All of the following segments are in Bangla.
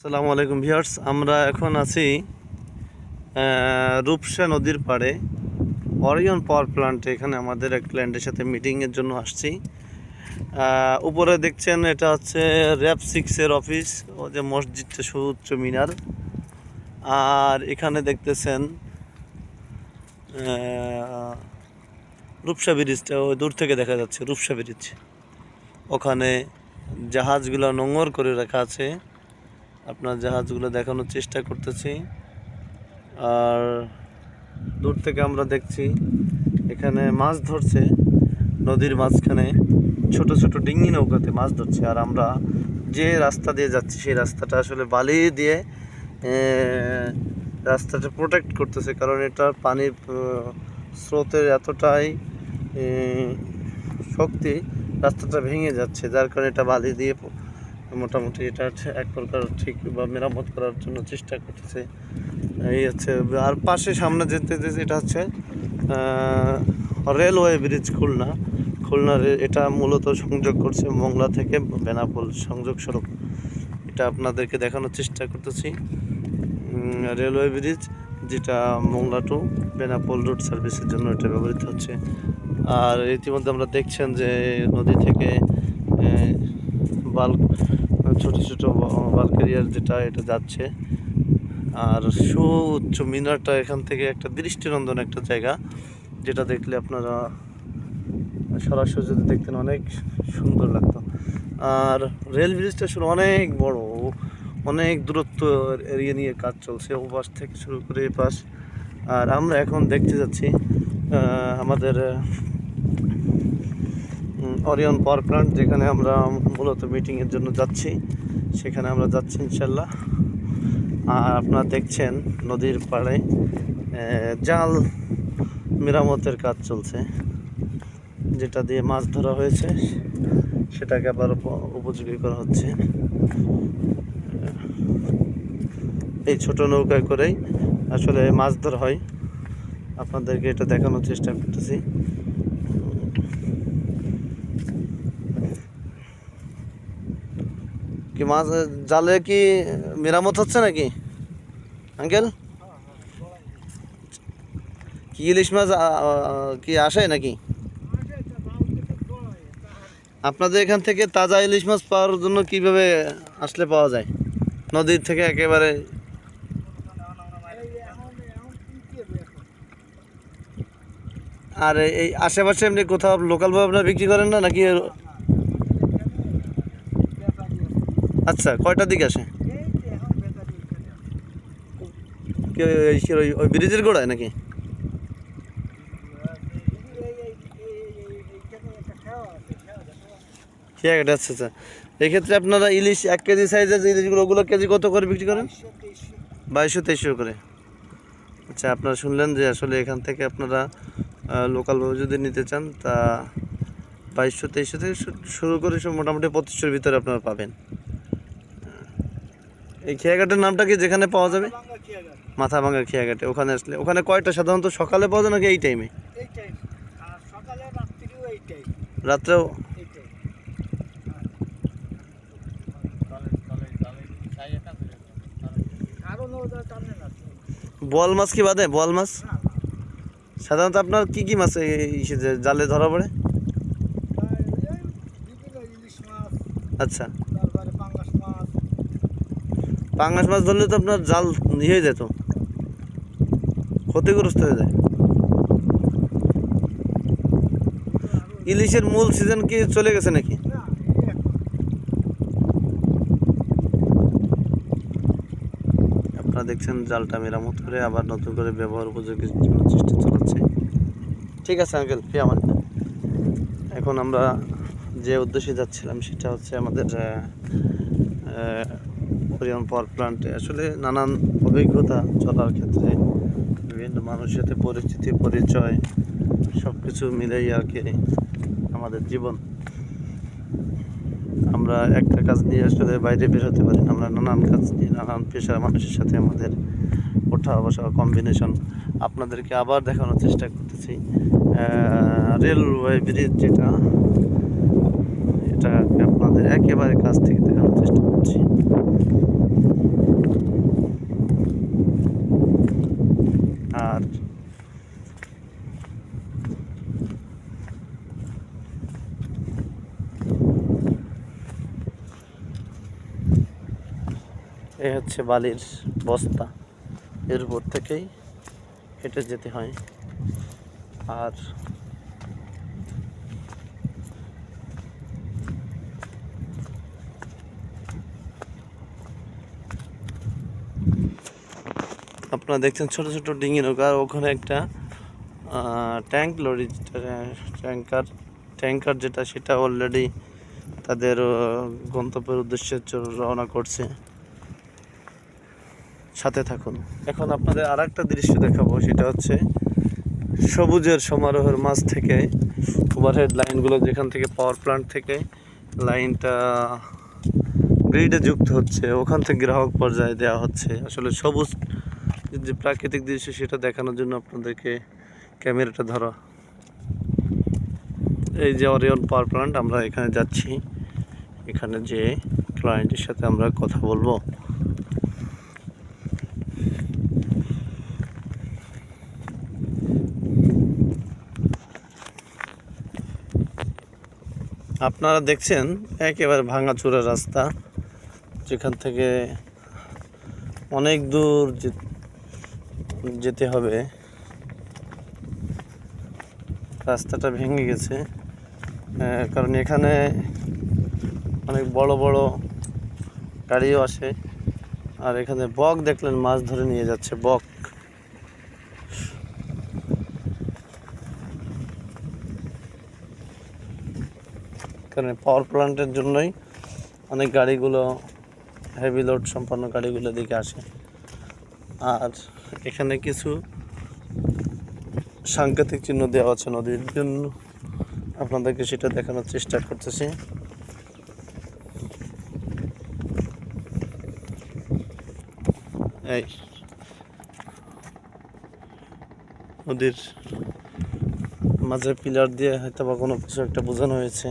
আসসালামু আলাইকুম ভিউয়ার্স, আমরা এখন আছি রূপসা নদীর পাড়ে। অরিয়ন পাওয়ার প্ল্যান্টে এখানে আমাদের এক ক্লায়েন্টের সাথে মিটিংয়ের জন্য আসছি। উপরে দেখছেন এটা হচ্ছে র্যাব সিক্সের অফিস ও যে মসজিদটা সুউচ্চ মিনার। আর এখানে দেখতেছেন রূপসা ব্রিজটা ওই দূর থেকে দেখা যাচ্ছে রূপসা ব্রিজ। ওখানে জাহাজগুলো নোঙর করে রাখা আছে। আপনার জাহাজগুলো দেখানোর চেষ্টা করতেছি। আর দূর থেকে আমরা দেখছি, এখানে মাছ ধরছে, নদীর মাঝখানে ছোট ছোট ডিঙি নৌকাতে মাছ ধরছে। আর আমরা যে রাস্তা দিয়ে যাচ্ছি, সেই রাস্তাটা আসলে বালি দিয়ে রাস্তাটা প্রোটেক্ট করতেছে। কারণ এটার পানির স্রোতের এতটাই শক্তি রাস্তাটা ভেঙে যাচ্ছে। যার কারণে এটা বালি দিয়ে মোটামুটি এটা হচ্ছে এক প্রকার ঠিক বা মেরামত করার জন্য চেষ্টা করতেছে। এই হচ্ছে, আর পাশে সামনে যেতে যেতে এটা হচ্ছে রেলওয়ে ব্রিজ খুলনা। খুলনার এটা মূলত সংযোগ করছে মংলা থেকে বেনাপোল সংযোগ সড়ক। এটা আপনাদেরকে দেখানোর চেষ্টা করতেছি। রেলওয়ে ব্রিজ যেটা মংলা টু বেনাপোল রুট সার্ভিসের জন্য এটা ব্যবহৃত হচ্ছে। আর ইতিমধ্যে আমরা দেখছেন যে নদী থেকে বাল্ক ছোট ছোট বাল্ক এরিয়ার যেটা, এটা যাচ্ছে। আর সুউচ্চ মিনারটা এখান থেকে একটা দৃষ্টিনন্দন একটা জায়গা, যেটা দেখলে আপনারা সরাসরি যদি দেখতেন অনেক সুন্দর লাগতো। আর রেল ব্রিজটা আসলে অনেক বড়, অনেক দূরত্ব এরিয়া নিয়ে কাজ চলছে, ও পাশ থেকে শুরু করে এ পাশ। আর আমরা এখন দেখতে যাচ্ছি আমাদের অরিয়ন পাওয়ার প্ল্যান্ট যেখানে আমরা মূলত মিটিংয়ের জন্য যাচ্ছি। সেখানে আমরা যাচ্ছি ইনশাল্লাহ আর আপনারা দেখছেন নদীর পাড়ে জাল মেরামতের কাজ চলছে। যেটা দিয়ে মাছ ধরা হয়েছে, সেটাকে আবার উপযোগী করা হচ্ছে। এই ছোট নৌকায় করেই আসলে মাছ ধরা হয়। আপনাদেরকে এটা দেখানোর চেষ্টা করতেছি। মাছ জালে কি মেরামত হচ্ছে নাকি? আঙ্কেল? কি ইলিশ মাছ কি আসে নাকি? আপনাদের এখান থেকে তাজা ইলিশ মাছ পাওয়ার জন্য কীভাবে আসলে পাওয়া যায়? নদীর থেকে একেবারে? আর এই আশেপাশে এমনি কোথাও লোকালভাবে আপনারা বিক্রি করেন না নাকি আচ্ছা কয়টার দিকে আসে? ওই- ব্রিজের গোড়ায় নাকি? আচ্ছা আচ্ছা। এক্ষেত্রে আপনারা ইলিশ এক কেজি সাইজের ইলিশগুলো, ওগুলো কেজি কত করে বিক্রি করেন? বাইশশো তেইশশো করে। আচ্ছা আপনারা শুনলেন যে আসলে এখান থেকে আপনারা লোকালভাবে যদি নিতে চান, তা বাইশশো তেইশশো থেকে শুরু করে সব মোটামুটি পঁচিশশোর ভিতরে আপনারা পাবেন। এই খেয়াঘাটের নামটা কি যেখানে পাওয়া যাবে? মাথা ভাঙা খেয়াঘাটে ওখানে আসলে। ওখানে কয়টা সাধারণত সকালে পাওয়া যায় নাকি এই টাইমে রাত্রিও। বল মাছ কি বাদে? বল মাছ। সাধারণত আপনার কি কি মাছ জালে ধরা পড়ে? আচ্ছা। পাঙ্গাস মাছ ধরলে তো আপনার জাল ইয়ে যেত। ক্ষতিগ্রস্ত হয়ে যায়। ইলিশের মূল সিজন কি চলে গেছে নাকি? আপনারা দেখছেন জালটা মেরামত করে আবার নতুন করে ব্যবহার উপযোগী চেষ্টা চালাচ্ছে। ঠিক আছে আঙ্কেল ফি আমার। এখন আমরা যে উদ্দেশ্যে যাচ্ছিলাম সেটা হচ্ছে আমাদের ওরিয়ন পাওয়ার প্ল্যান্টে আসলে নানান অভিজ্ঞতা চলার ক্ষেত্রে বিভিন্ন মানুষের সাথে পরিচিতি, পরিচয় সব কিছু মিলেই আর কি আমাদের জীবন। আমরা একটা কাজ নিয়ে আসলে বাইরে বের হতে পারি আমরা নানান কাজ নিয়ে নানান পেশার মানুষের সাথে আমাদের ওঠা বসা কম্বিনেশন আপনাদেরকে আবার দেখানোর চেষ্টা করতেছি। রেলওয়ে ব্রিজ যেটা, এটা আপনাদের একেবারে কাছ থেকে দেখানোর চেষ্টা করছি। আর এ হচ্ছে বালির বস্তা। এর উপর থেকেই হেঁটে যেতে হয়। আর আপনারা দেখছেন ছোট ছোট ডিঙি নৌকা ওখানে একটা ট্যাঙ্ক লরি ট্যাঙ্কার ট্যাঙ্কার যেটা সেটা অলরেডি তাদের গন্তব্যের উদ্দেশ্যে রওনা করছে। সাথে থাকুন। এখন আপনাদের আর একটা দৃশ্য দেখাবো, সেটা হচ্ছে সবুজের সমারোহের মাঝ থেকে ওভারহেড লাইনগুলো যেখান থেকে পাওয়ার প্ল্যান্ট থেকে লাইনটা গ্রিডে যুক্ত হচ্ছে, ওখান থেকে গ্রাহক পর্যায়ে দেওয়া হচ্ছে। আসলে সবুজ যে প্রাকৃতিক দৃশ্য সেটা দেখানোর জন্য আপনাদেরকে ক্যামেরাটা ধরা। এই যে অরিয়ন পাওয়ার প্লান্ট আমরা এখানে যাচ্ছি। এখানে যে ক্লায়েন্টের সাথে আমরা কথা বলব। আপনারা দেখছেন একেবারে ভাঙাচোরা রাস্তা, যেখান থেকে অনেক দূর যে- যেতে হবে। রাস্তাটা ভেঙে গেছে। কারণ এখানে অনেক বড় বড় গাড়িও আসে আর এখানে বক দেখলেন, মাছ ধরে নিয়ে যাচ্ছে, বক। কারণ পাওয়ার প্ল্যান্টের জন্যই অনেক গাড়িগুলো হেভি লোড সম্পন্ন গাড়িগুলো দিকে আসে। আর এখানে কিছু সাংকেতিক চিহ্ন দেওয়া আছে নদীর জন্য। আপনাদেরকে সেটা দেখানোর চেষ্টা করতেছি। এই নদীর মাঝে পিলার দিয়ে হয়তো বা কোনো কিছু একটা বোঝানো হয়েছে।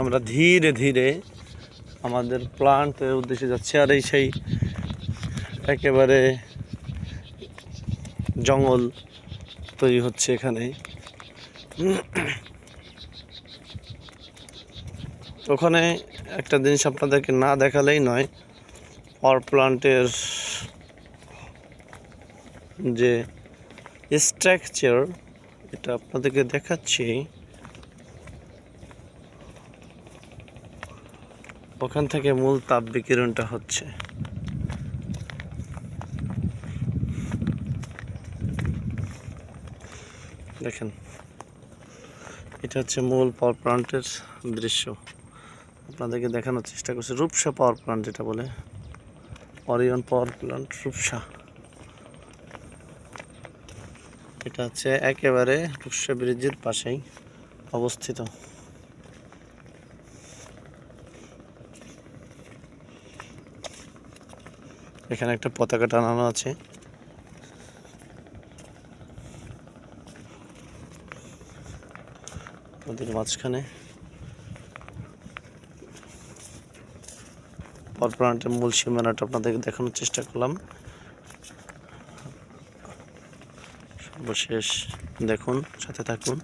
আমরা ধীরে ধীরে আমাদের প্লান্টের উদ্দেশ্যে যাচ্ছি আর এই সেই একেবারে জঙ্গল তৈরি হচ্ছে এখানে। ওখানে একটা জিনিস আপনাদেরকে না দেখালেই নয় পাওয়ার প্লান্টের যে স্ট্রাকচার এটা আপনাদেরকে দেখাচ্ছি। ওখান থেকে মূল তাপ বিকিরণটা হচ্ছে। দেখেন, এটা হচ্ছে মূল পাওয়ার প্লান্টের দৃশ্য। আপনাদেরকে দেখানোর চেষ্টা করছি। রূপসা পাওয়ার প্লান্ট যেটা বলে, অরিয়ন পাওয়ার প্লান্ট রূপসা। এটা হচ্ছে একেবারে রূপসা ব্রিজের পাশেই অবস্থিত। এখানে একটা পতাকা টানানো আছে। নদীর মাঝখানে। প্লান্টের মূল সীমানাটা আপনাদেরকে দেখানোর চেষ্টা করলাম। সর্বশেষ দেখুন, সাথে থাকুন।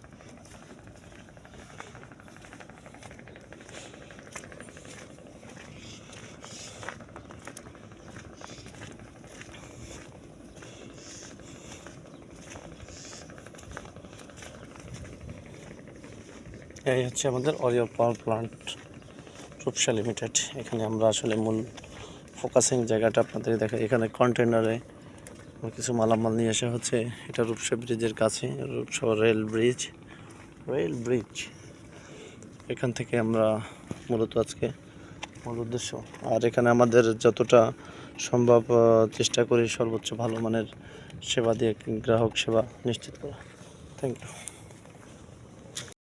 এই হচ্ছে আমাদের Orion power plant Rupsha limited এখানে আমরা আসলে মূল ফোকাসিং জায়গাটা আপনাদের দেখা এখানে কন্টেনারে কিছু মালামাল নিয়ে আসা হচ্ছে। এটা রূপসা ব্রিজের কাছে, Rupsha rail bridge rail bridge এখান থেকে আমরা মূলত আজকে মূল উদ্দেশ্য। আর এখানে আমাদের যতটা সম্ভব চেষ্টা করি সর্বোচ্চ ভালো মানের সেবা দিয়ে, গ্রাহক সেবা নিশ্চিত করা। Thank you